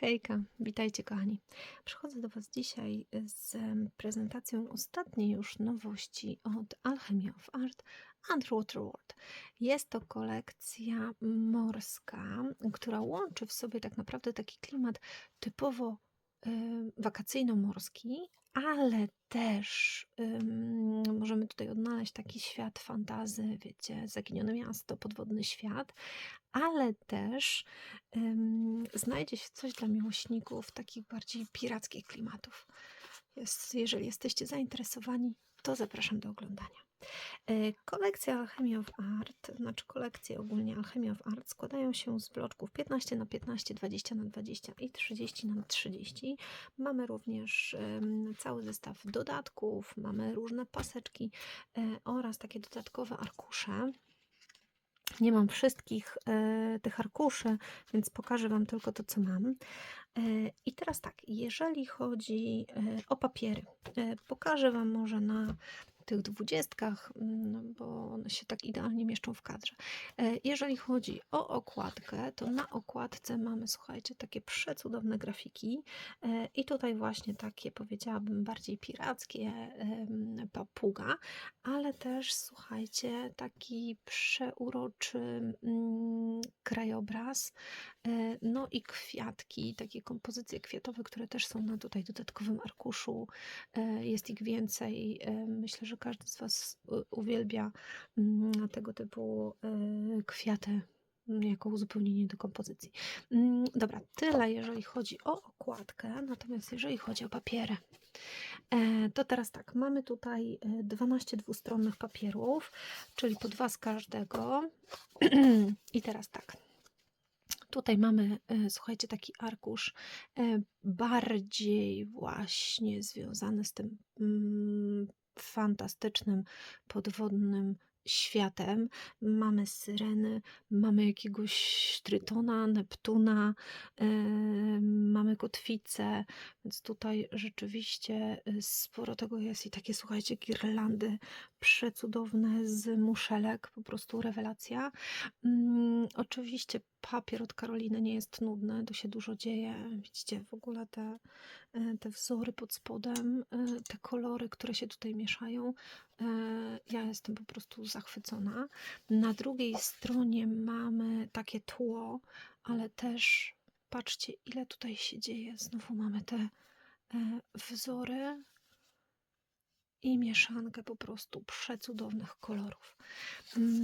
Hejka, witajcie kochani. Przychodzę do Was dzisiaj z prezentacją ostatniej już nowości od Alchemy of Art Underwater World. Jest to kolekcja morska, która łączy w sobie tak naprawdę taki klimat typowo wakacyjno-morski, ale też em, możemy tutaj odnaleźć taki świat fantazy, wiecie, zaginione miasto, podwodny świat, ale też em, znajdzie się coś dla miłośników takich bardziej pirackich klimatów. Jest, jeżeli jesteście zainteresowani, to zapraszam do oglądania. E, Kolekcja Alchemy of Art, znaczy kolekcje ogólnie Alchemy of Art składają się z bloczków 15 na 15, 20 na 20 i 30 na 30. Mamy również cały zestaw dodatków, mamy różne paseczki e, oraz takie dodatkowe arkusze. Nie mam wszystkich e, tych arkuszy, więc pokażę Wam tylko to, co mam. I teraz tak, jeżeli chodzi o papiery, pokażę Wam może na tych dwudziestkach, no bo one się tak idealnie mieszczą w kadrze. E, Jeżeli chodzi o okładkę, to na okładce mamy, słuchajcie, takie przecudowne grafiki e, i tutaj właśnie takie, powiedziałabym, bardziej pirackie papuga, ale też, słuchajcie, taki przeuroczy mm, krajobraz, e, no i kwiatki, takie kompozycje kwiatowe, które też są na tutaj dodatkowym arkuszu. Jest ich więcej. Myślę, że każdy z Was uwielbia mm, tego typu e, kwiaty jako uzupełnienie do kompozycji. Mm, Dobra, tyle jeżeli chodzi o okładkę, natomiast jeżeli chodzi o papiery, e, to teraz tak, mamy tutaj e, 12 dwustronnych papierów, czyli po dwa z każdego. I teraz tak. Tutaj mamy, e, słuchajcie, taki arkusz e, bardziej właśnie związany z tym mm, fantastycznym podwodnym światem. Mamy syreny, mamy jakiegoś trytona, Neptuna, e, mamy kotwicę, więc tutaj rzeczywiście e, sporo tego jest i takie, słuchajcie, girlandy przecudowne z muszelek, po prostu rewelacja. Mm, oczywiście papier od Karoliny nie jest nudny, tu się dużo dzieje. Widzicie w ogóle te, e, te wzory pod spodem, te kolory, które się tutaj mieszają. E, Ja jestem po prostu zachwycona. Na drugiej stronie mamy takie tło, ale też patrzcie, ile tutaj się dzieje. Znowu mamy te e, wzory i mieszankę po prostu przecudownych kolorów.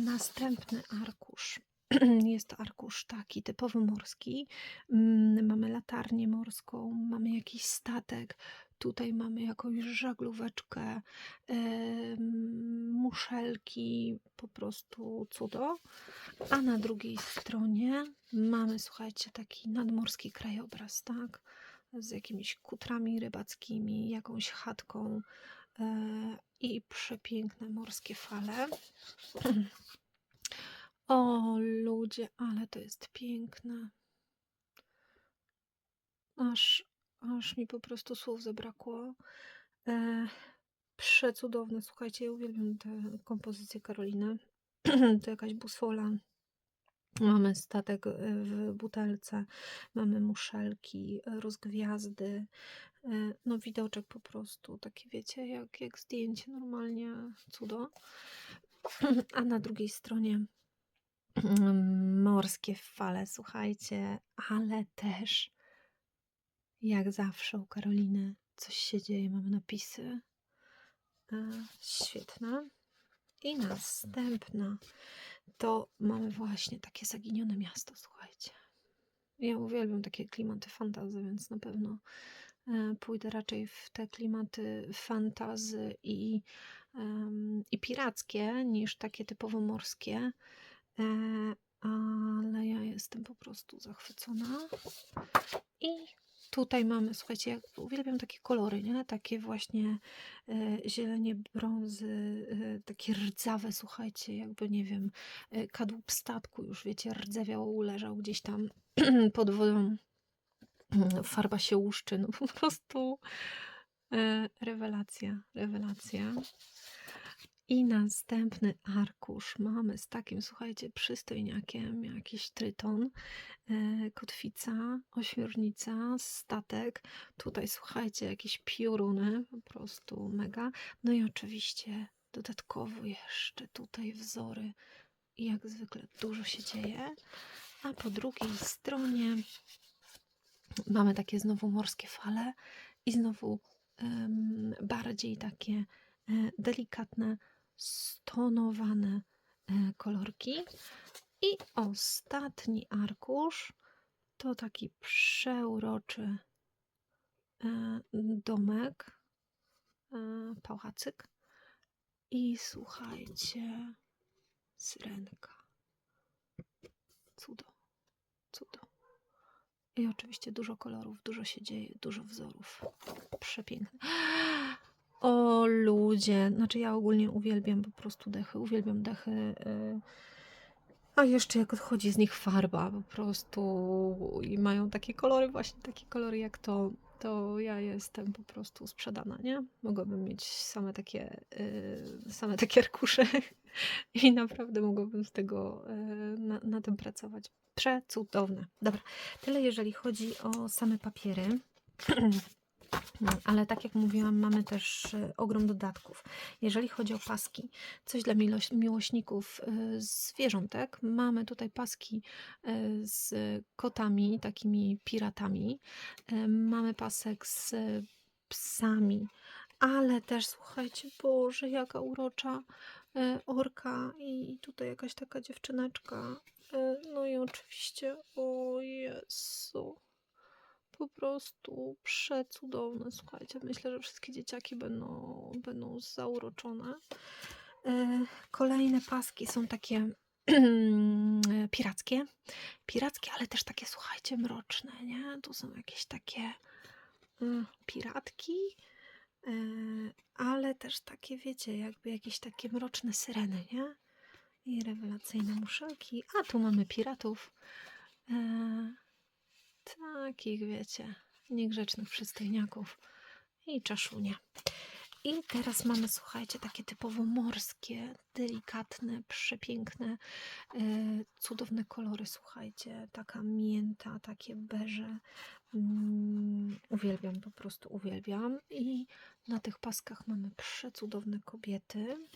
Następny arkusz. Jest arkusz taki typowo morski. Mm, Mamy latarnię morską, mamy jakiś statek. Tutaj mamy jakąś żaglóweczkę, muszelki, po prostu cudo. A na drugiej stronie mamy, słuchajcie, taki nadmorski krajobraz, tak? Z jakimiś kutrami rybackimi, jakąś chatką e, i przepiękne morskie fale. O ludzie, ale to jest piękne. Aż, aż mi po prostu słów zabrakło. E, przecudowne, słuchajcie, ja uwielbiam tę kompozycję Karoliny. to jakaś busfola. Mamy statek e, w butelce, mamy muszelki, rozgwiazdy, e, no widoczek po prostu, taki wiecie, jak, jak zdjęcie normalnie, cudo. A na drugiej stronie Mm, morskie fale, słuchajcie, ale też jak zawsze u Karoliny coś się dzieje, mamy napisy. E, świetna. I następna to mamy właśnie takie zaginione miasto, słuchajcie. Ja uwielbiam takie klimaty fantazy, więc na pewno e, pójdę raczej w te klimaty fantazy i, i pirackie niż takie typowo morskie. E, ale ja jestem po prostu zachwycona. I tutaj mamy, słuchajcie, ja uwielbiam takie kolory, nie? Takie właśnie e, zielenie, brązy, e, takie rdzawe, słuchajcie, jakby, nie wiem, e, kadłub statku już, wiecie, rdzewiał, leżał gdzieś tam pod wodą. Mm, Farba się łuszczy, no po prostu e, rewelacja, rewelacja. I następny arkusz mamy z takim, słuchajcie, przystojniakiem, jakiś tryton, e, kotwica, ośmiornica, statek. Tutaj, słuchajcie, jakieś pioruny, po prostu mega. No i oczywiście dodatkowo jeszcze tutaj wzory. I jak zwykle dużo się dzieje. A po drugiej stronie mamy takie znowu morskie fale i znowu em, bardziej takie e, delikatne, stonowane e, kolorki. I ostatni arkusz to taki przeuroczy e, domek, e, pałacyk. I słuchajcie, syrenka. Cudo, cudo. I oczywiście dużo kolorów, dużo się dzieje, dużo wzorów. Przepiękne. O ludzie, znaczy ja ogólnie uwielbiam po prostu dechy, uwielbiam dechy. y, A jeszcze jak odchodzi z nich farba po prostu i mają takie kolory, właśnie takie kolory jak to, to ja jestem po prostu sprzedana, nie? Mogłabym mieć same takie, y, same takie arkusze i naprawdę mogłabym z tego y, na, na tym pracować. Przecudowne. Dobra, tyle jeżeli chodzi o same papiery. No, Ale tak jak mówiłam, mamy też y, ogrom dodatków. Jeżeli chodzi o paski, coś dla miłoś- miłośników y, zwierzątek, mamy tutaj paski y, z kotami, takimi piratami. Mamy pasek z psami, ale też słuchajcie, Boże, jaka urocza orka i tutaj jakaś taka dziewczyneczka. No i oczywiście, o Jezu po prostu przecudowne. Słuchajcie, myślę, że wszystkie dzieciaki będą, będą zauroczone. E, Kolejne paski są takie pirackie. Pirackie, ale też takie, słuchajcie, mroczne, nie? Tu są jakieś takie mm, piratki, e, ale też takie, wiecie, jakby jakieś takie mroczne syreny, nie? I rewelacyjne muszelki. A tu mamy piratów. Takich, wiecie, niegrzecznych przystojniaków i czaszunie. I teraz mamy, słuchajcie, takie typowo morskie, delikatne, przepiękne, e, cudowne kolory, słuchajcie. Taka mięta, takie beże. Mm, uwielbiam, po prostu uwielbiam. I na tych paskach mamy przecudowne kobiety.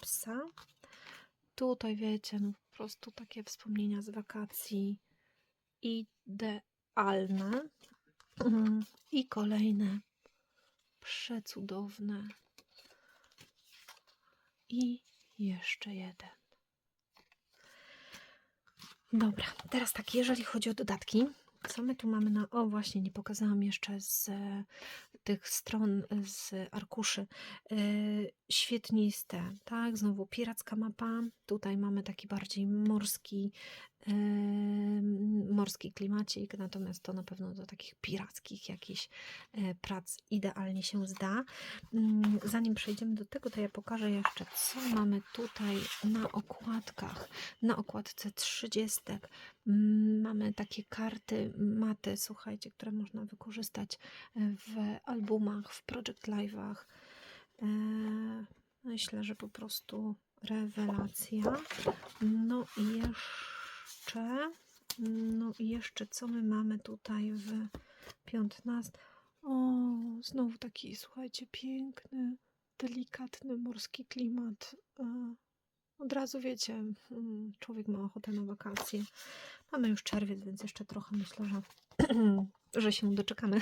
Psa. Tutaj, wiecie, no po prostu takie wspomnienia z wakacji idealne. Mm, I kolejne przecudowne. I jeszcze jeden. Dobra, teraz tak, jeżeli chodzi o dodatki, co my tu mamy na. O, właśnie, nie pokazałam jeszcze z e, tych stron, e, z arkuszy. E, świetniste, tak? Znowu piracka mapa. Tutaj mamy taki bardziej morski, morski klimacik, natomiast to na pewno do takich pirackich jakichś e, prac idealnie się zda. Mm, Zanim przejdziemy do tego, to ja pokażę jeszcze, co mamy tutaj na okładkach. Na okładce 30 mm, mamy takie karty maty, słuchajcie, które można wykorzystać w albumach, w project live'ach. E, Myślę, że po prostu rewelacja. No i jeszcze, no i jeszcze co my mamy tutaj w 15? O, znowu taki, słuchajcie, piękny, delikatny morski klimat. E, Od razu wiecie, mm, człowiek ma ochotę na wakacje. Mamy już czerwiec, więc jeszcze trochę myślę, że, że się doczekamy.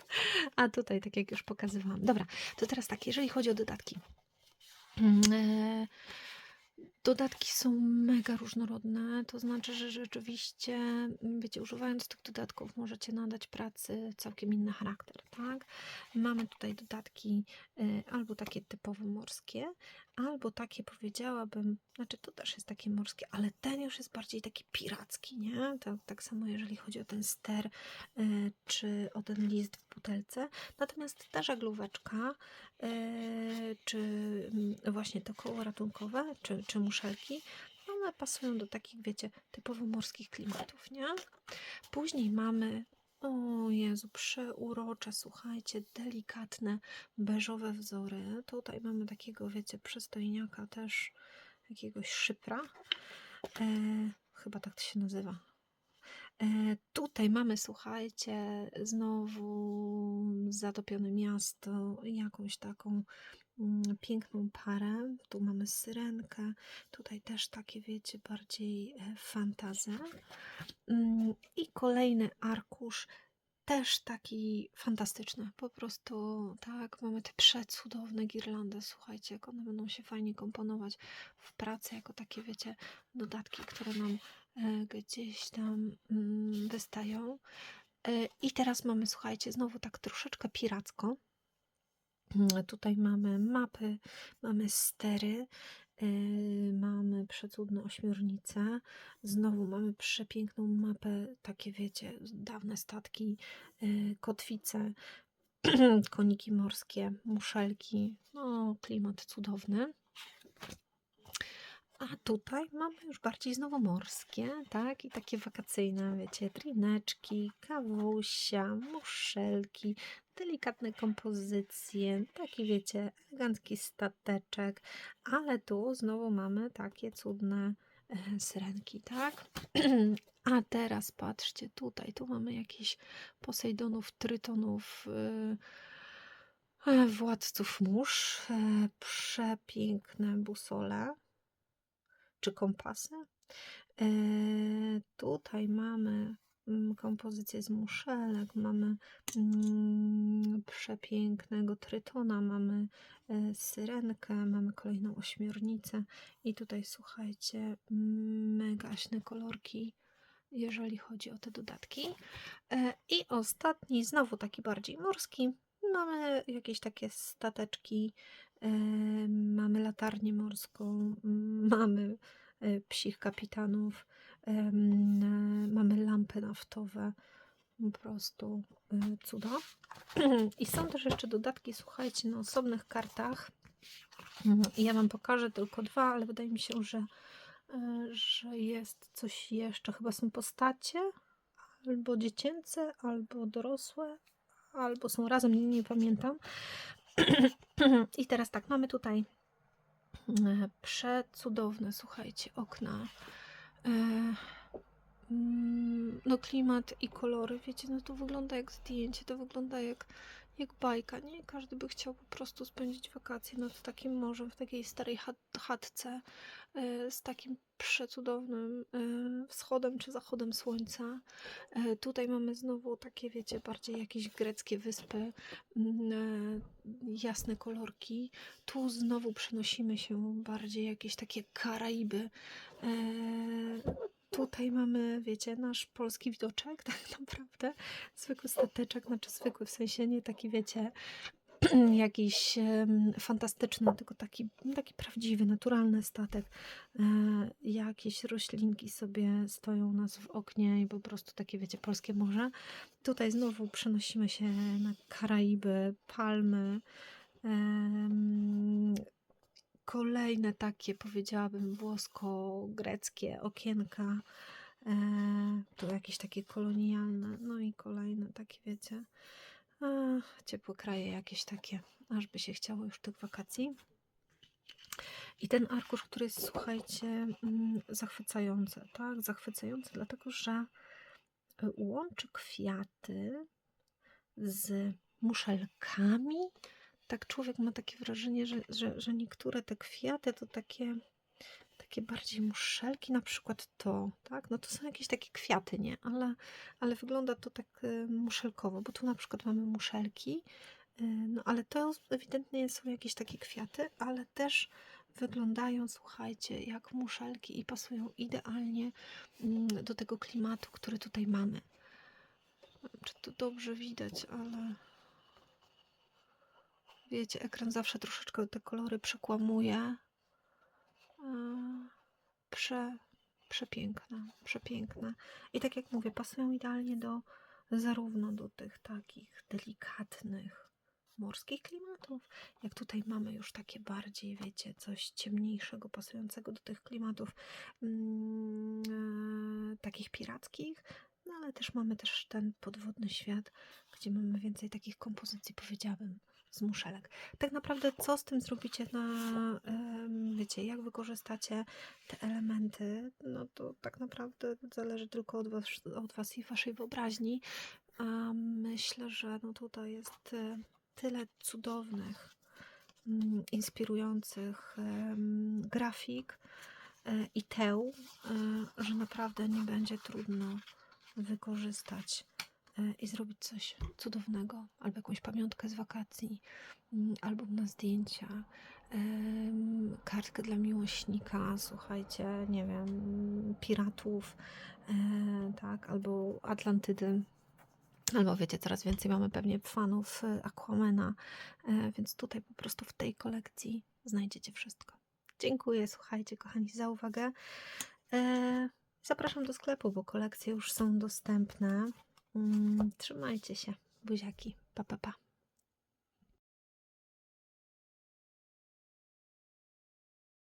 A tutaj, tak jak już pokazywałam. Dobra, to teraz tak, jeżeli chodzi o dodatki. Dodatki są mega różnorodne, to znaczy, że rzeczywiście, mm, wiecie, używając tych dodatków możecie nadać pracy całkiem inny charakter, tak? Mamy tutaj dodatki y, albo takie typowo morskie, albo takie powiedziałabym, znaczy to też jest takie morskie, ale ten już jest bardziej taki piracki, nie? Tak, tak samo jeżeli chodzi o ten ster, y, czy o ten list w butelce. Natomiast ta żaglóweczka, y, czy mm, właśnie to koło ratunkowe, czy, czy muszelki, one pasują do takich, wiecie, typowo morskich klimatów, nie? Później mamy O Jezu, przeurocze, słuchajcie, delikatne, beżowe wzory. Tutaj mamy takiego, wiecie, przystojniaka też, jakiegoś szypra. E, chyba tak to się nazywa. E, tutaj mamy, słuchajcie, znowu zatopione miasto, jakąś taką piękną parę. Tu mamy syrenkę, tutaj też takie, wiecie, bardziej e, fantazja. Mm, I kolejny arkusz, też taki fantastyczny. Po prostu, tak, mamy te przecudowne girlandy. Słuchajcie, jak one będą się fajnie komponować w pracy, jako takie, wiecie, dodatki, które nam e, gdzieś tam mm, wystają. E, I teraz mamy, słuchajcie, znowu tak troszeczkę piracko. Mm, Tutaj mamy mapy, mamy stery, yy, mamy przecudne ośmiornice. Znowu mamy przepiękną mapę, takie wiecie, dawne statki, yy, kotwice, koniki morskie, muszelki. No, klimat cudowny. A tutaj mamy już bardziej znowu morskie, tak? I takie wakacyjne, wiecie, trineczki, kawusia, muszelki, delikatne kompozycje, taki wiecie, elegancki stateczek, ale tu znowu mamy takie cudne e, syrenki, tak? A teraz patrzcie tutaj, tu mamy jakiś Posejdonów, Trytonów, e, e, władców mórz, przepiękne busole czy kompasy. Tutaj mamy kompozycję z muszelek, mamy mm, przepięknego trytona, mamy e, syrenkę, mamy kolejną ośmiornicę i tutaj słuchajcie, megaśne kolorki, jeżeli chodzi o te dodatki. E, I ostatni, znowu taki bardziej morski, mamy jakieś takie stateczki, e, mamy latarnię morską, mamy psich kapitanów, mamy lampy naftowe, po prostu e, cuda. I są też jeszcze dodatki, słuchajcie, na osobnych kartach. Ja Wam pokażę tylko dwa, ale wydaje mi się, że, e, że jest coś jeszcze. Chyba są postacie, albo dziecięce, albo dorosłe, albo są razem, nie, nie pamiętam. I teraz tak, mamy tutaj e, przecudowne, słuchajcie, okna. E, mm, No klimat i kolory, wiecie, no to wygląda jak zdjęcie, to wygląda jak, jak bajka, nie? Każdy by chciał po prostu spędzić wakacje nad takim morzem, w takiej starej chat- chatce, e, z takim przecudownym e, wschodem czy zachodem słońca. E, Tutaj mamy znowu takie, wiecie, bardziej jakieś greckie wyspy, jasne kolorki. Tu znowu przenosimy się bardziej jakieś takie Karaiby. Tutaj mamy, wiecie, nasz polski widoczek, tak naprawdę. Zwykły stateczek, znaczy zwykły, w sensie nie taki, wiecie, jakiś fantastyczny, tylko taki, taki prawdziwy, naturalny statek. E, jakieś roślinki sobie stoją u nas w oknie i po prostu takie, wiecie, polskie morze. Tutaj znowu przenosimy się na Karaiby, palmy. Kolejne takie, powiedziałabym, włosko-greckie okienka. E, jakieś takie kolonialne, no i kolejne takie, wiecie, Ach, ciepłe kraje jakieś takie, aż by się chciało już tych wakacji. I ten arkusz, który jest, słuchajcie, mm, zachwycający, tak? Zachwycający, dlatego że łączy kwiaty z muszelkami. Tak człowiek ma takie wrażenie, że, że, że niektóre te kwiaty to takie, takie bardziej muszelki, na przykład to, tak? No to są jakieś takie kwiaty, nie? Ale, ale wygląda to tak y, muszelkowo, bo tu na przykład mamy muszelki, y, no ale to ewidentnie są jakieś takie kwiaty, ale też wyglądają, słuchajcie, jak muszelki i pasują idealnie mm, do tego klimatu, który tutaj mamy. Czy to dobrze widać, ale wiecie, ekran zawsze troszeczkę te kolory przekłamuje. Prze, przepiękne, przepiękne. I tak jak mówię, pasują idealnie do zarówno do tych takich delikatnych morskich klimatów, jak tutaj mamy już takie bardziej, wiecie, coś ciemniejszego, pasującego do tych klimatów mm, takich pirackich, no ale też mamy też ten podwodny świat, gdzie mamy więcej takich kompozycji, powiedziałabym, z muszelek. Tak naprawdę, co z tym zrobicie na, wiecie, jak wykorzystacie te elementy, no to tak naprawdę zależy tylko od was, od was i waszej wyobraźni. A myślę, że no tutaj jest e, tyle cudownych, mm, inspirujących grafik e, i teł, e, że naprawdę nie będzie trudno wykorzystać i zrobić coś cudownego, albo jakąś pamiątkę z wakacji, mm, album na zdjęcia, kartkę dla miłośnika, słuchajcie, nie wiem, piratów, e, tak, albo Atlantydy. Albo wiecie, coraz więcej mamy pewnie fanów e, Aquamena, e, więc tutaj po prostu w tej kolekcji znajdziecie wszystko. Dziękuję, słuchajcie, kochani, za uwagę. E, Zapraszam do sklepu, bo kolekcje już są dostępne. Mm, Trzymajcie się, buziaki. Pa, pa, pa.